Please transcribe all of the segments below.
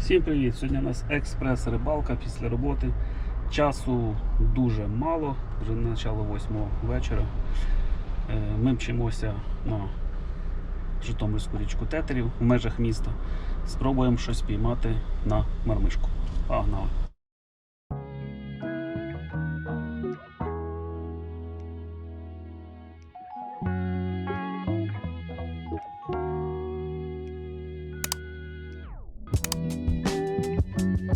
Всім привіт! Сьогодні у нас експрес-рибалка після роботи. Часу дуже мало, вже начало 8 вечора. Е, Ми мчимося на Житомирську річку Тетерів в межах міста. Спробуємо щось піймати на мармишку. Погнали! А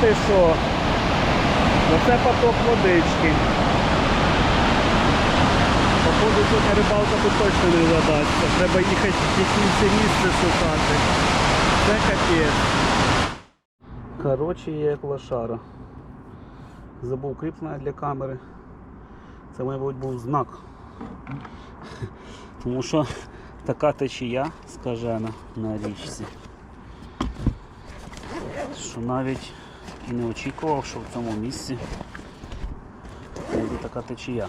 ти що? Оце поток водички. Походу сьогодні рибалка тут точно не задасться. Треба їхати якесь місце шукати. Це капець. Коротше, я як лошара. Забув кріплення для камери. Це, мабуть, був знак. Тому що така течія скажена на річці. Що навіть і не очікував, що в цьому місці буде така течія.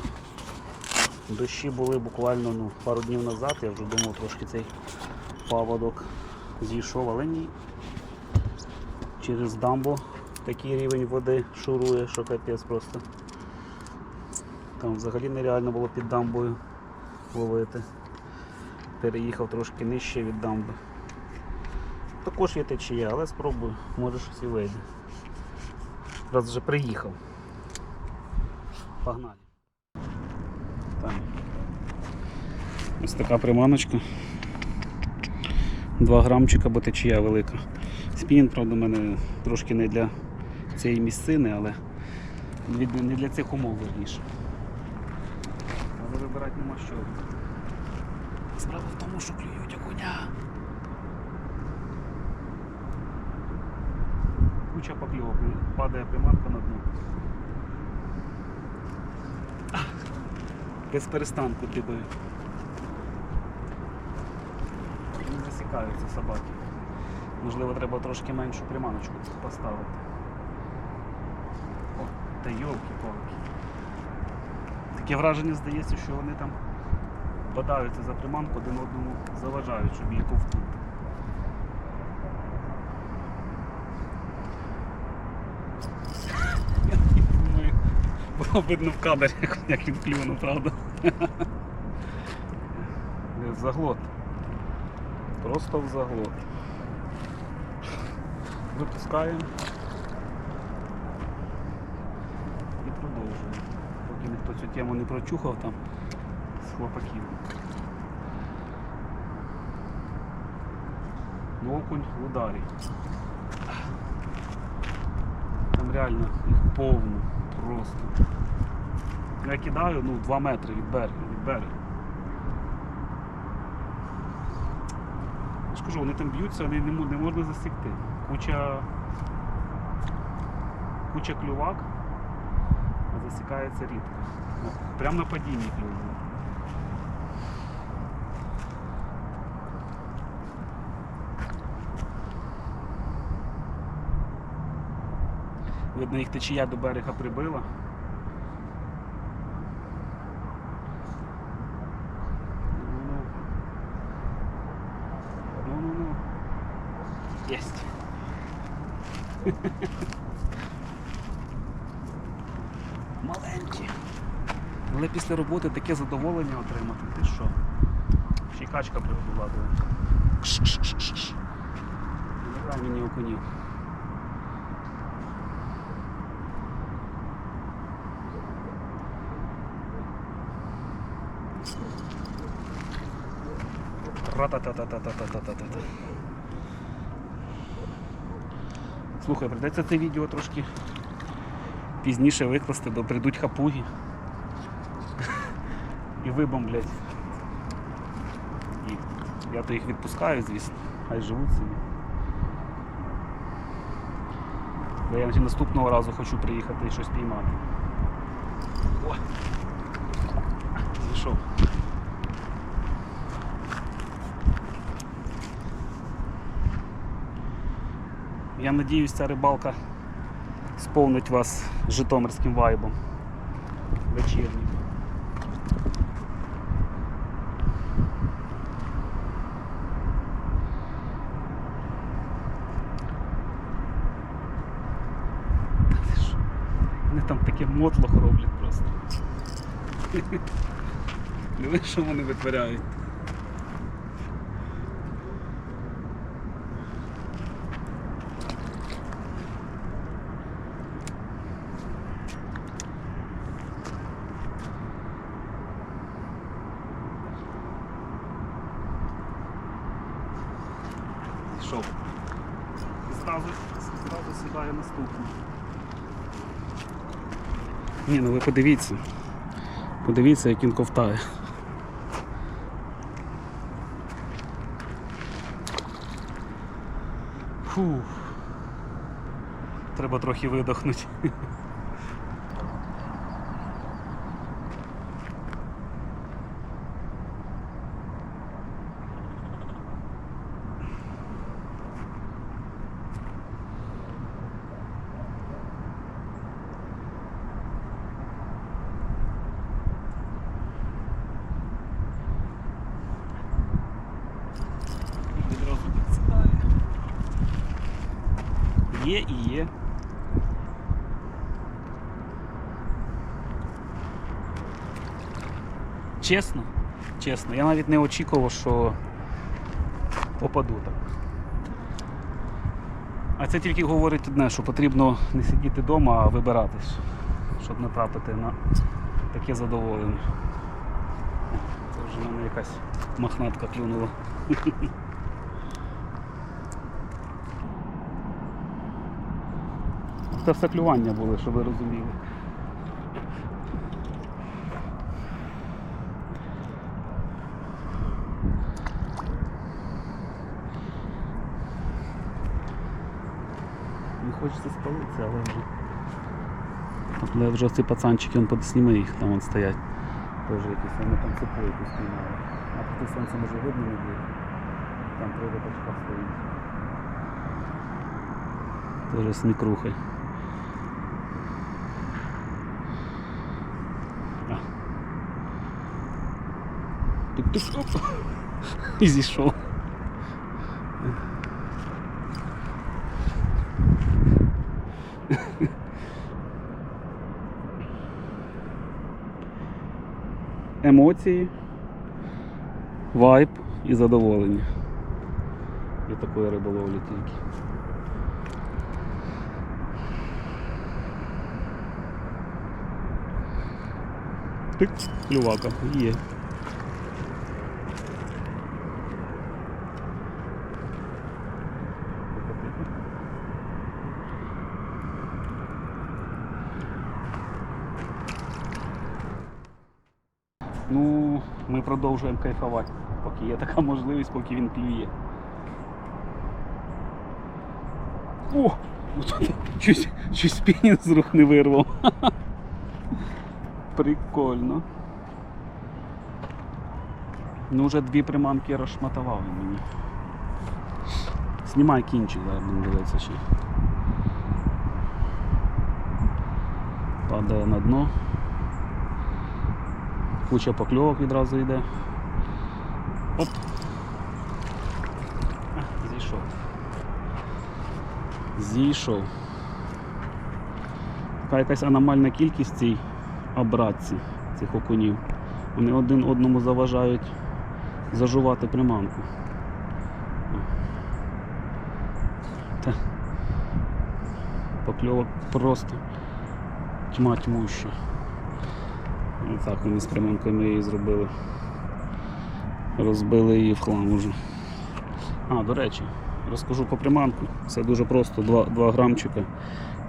Дощі були буквально ну, пару днів назад, я вже думав трошки цей паводок зійшов, але ні. Через дамбу такий рівень води шурує, що капець просто. Там взагалі нереально було під дамбою ловити. Переїхав трошки нижче від дамби. Також є течія, але спробую, може щось і вийде. Раз вже приїхав. Погнали. Так. Ось така приманочка. 2 грамчика, бо течія велика. Спінінг, правда, у мене трошки не для цієї місцини, але не для цих умов верніше. Вибирати нема що. Справа в тому, що клюють окуня. Куча покльовок, падає приманка на дно. Без перестанку тибою. Не засікаються собаки. Можливо, треба трошки меншу приманочку поставити. О, та йолки палки Таке враження здається, що вони там бодаються за приманку, один одному заважають, щоб її ковтнути. Було видно в кадрі, як він клюнув, правда? В заглот. Просто в заглот. Випускаємо і продовжуємо. Ніхто цю тему не прочухав там з хлопаків. Ну, окунь в ударі. Там реально їх повно просто. Я кидаю ну, 2 метри від берега. Від берега. Я ж кажу, вони там б'ються, вони не, можна засікти. Куча, куча клювак, засікається рідко. Ну, Прямо на падінні клює. Видно, їх течія до берега прибила. Ну, ну, ну. Єсть. Маленькі. Але після роботи таке задоволення отримати. Ти що? Ще й качка. Не дай мені окунів. Ра-та-та-та-та-та-та-та-та. Слухай, прийдеться це відео трошки пізніше викласти, бо прийдуть хапуги і вибомблять. І я то їх відпускаю, звісно, хай живуть собі. Бо я вже наступного разу хочу приїхати і щось піймати. О! Зійшов. Я надіюсь, ця рибалка сповнить вас житомирським вайбом. що? Вони там таке мотлох роблять просто. Диви, що вони витворяють. Зразу сідає. Ні, ну ви подивіться. Подивіться, як він ковтає. Фух. Треба трохи видохнути. Відразу підсідає. Є і є. Чесно, чесно, я навіть не очікував, що попаду так. А це тільки говорить одне, що потрібно не сидіти вдома, а вибиратись, щоб не трапити на таке задоволення. Це вже в мене якась мохнатка клюнула. Це все клювання були, щоб ви розуміли. Не хочеться спалитися, але вже. Але вже ці пацанчики, он подсніми їх, там вон стоять. Теж якісь вони там цепу якусь знімали. А тут сонце може видно не буде. Там три рибачка стоїть. Теж з мікрухой. А. І зійшов. Емоції, вайб і задоволення. І такої риболовлі тільки. Тик, клювака, є. Ну, ми продовжуємо кайфувати, поки є така можливість, поки він клює. О! Щось спінінг з рук не вирвав. Прикольно. Ну вже дві приманки розшматував мені. Знімай кінчик, зараз будемо дивитися ще. Падає на дно. Куча покльовок відразу йде. Оп. Зійшов. Зійшов. Така якась аномальна кількість цій обратці, цих окунів. Вони один одному заважають зажувати приманку. Та. Покльовок просто тьма тьмуща. І так вони з приманкою ми її зробили. Розбили її в хлам уже. А, до речі, розкажу по приманку. Все дуже просто, 2, 2 грамчика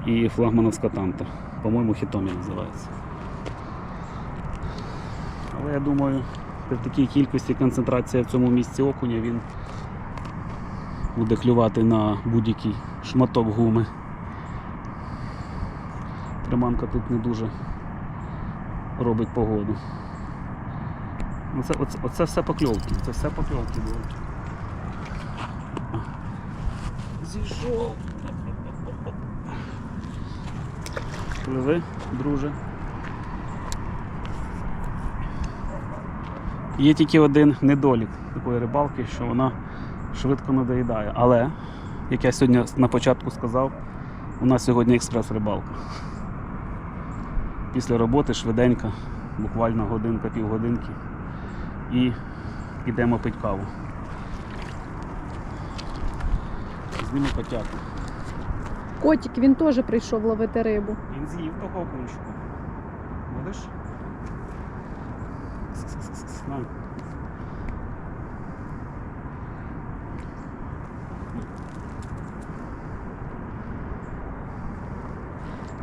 і флагмановська танта. По-моєму, хітомі називається. Але я думаю, при такій кількості концентрація в цьому місці окуня він буде клювати на будь-який шматок гуми. Приманка тут не дуже робить погоду. Ну, оце, оце все покльовки, це все покльовки були. Зійшов. Ну Пливи, друже. Є тільки один недолік такої рибалки, що вона швидко надоїдає. Але, як я сьогодні на початку сказав, у нас сьогодні експрес-рибалка. Після роботи швиденько, буквально годинка, півгодинки, і йдемо пить каву. Зніму котяку. Котик, він теж прийшов ловити рибу. Він з'їв того окунчика. Будеш? На.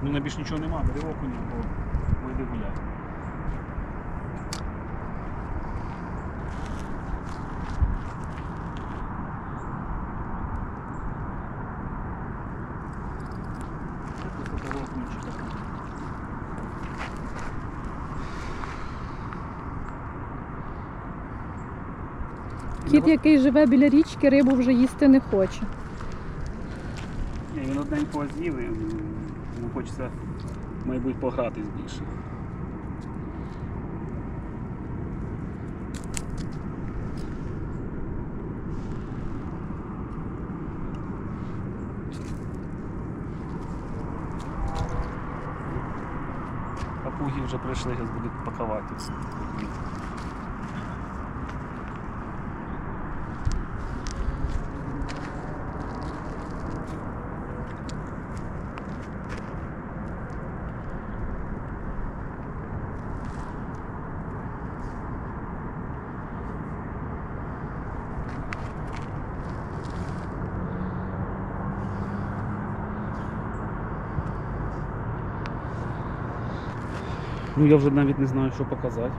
Ну на більш нічого нема, бери окуня, бо пойди гуляй. Кіт, який живе біля річки, рибу вже їсти не хоче. Він одненько з'їв і йому хочеться, мабуть, погратись більше. Папуги вже прийшли, зараз будуть пакувати. Ну я вже навіть не знаю, що показати.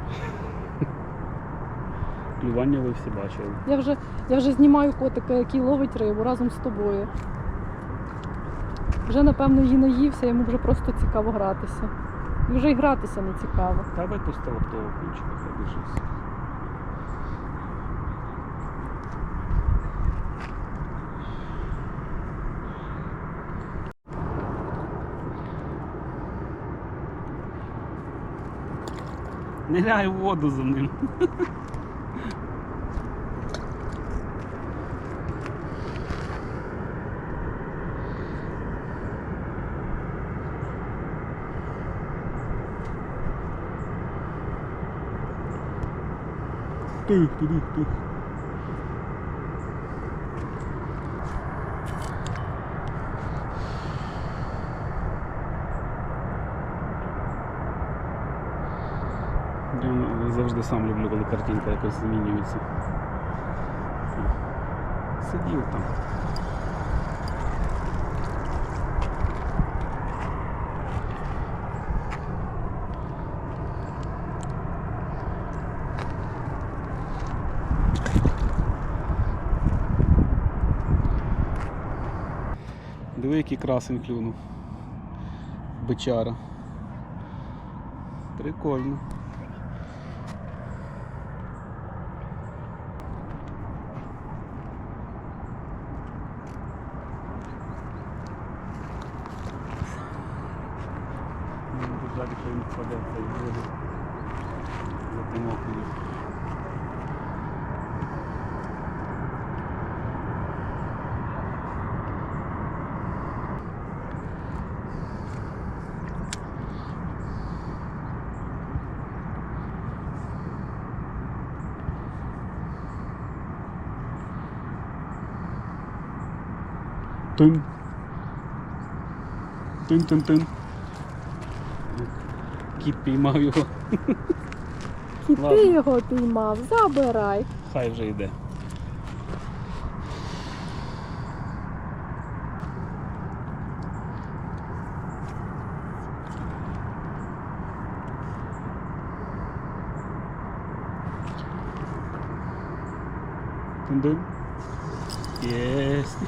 Клювання ви всі бачили. Я вже, я вже знімаю котика, який ловить рибу разом з тобою. Вже, напевно, її наївся, йому вже просто цікаво гратися. І вже й гратися не цікаво. Давай випустила б того кінчика, хай лишився. Не ляй в воду за ним. Тих, сам люблю, коли картинка якось змінюється. Сидів там. Диви, який красень клюнув. Бичара. Прикольно. Ну, Держати, що він впаде в цей воду. За тим окунем. Тин. Кіт піймав його. І Ладно. ти його піймав, забирай. Хай вже йде. Єсть.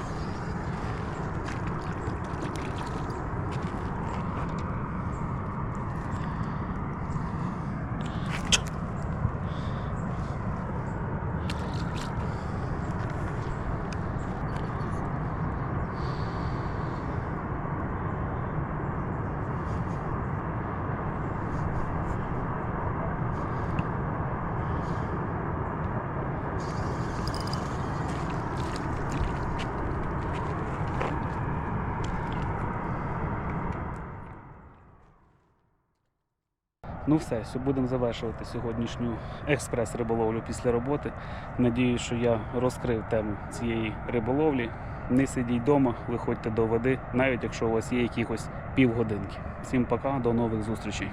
Ну все, будемо завершувати сьогоднішню експрес-риболовлю після роботи. Надію, що я розкрив тему цієї риболовлі. Не сидіть вдома, виходьте до води, навіть якщо у вас є якихось півгодинки. Всім пока, до нових зустрічей.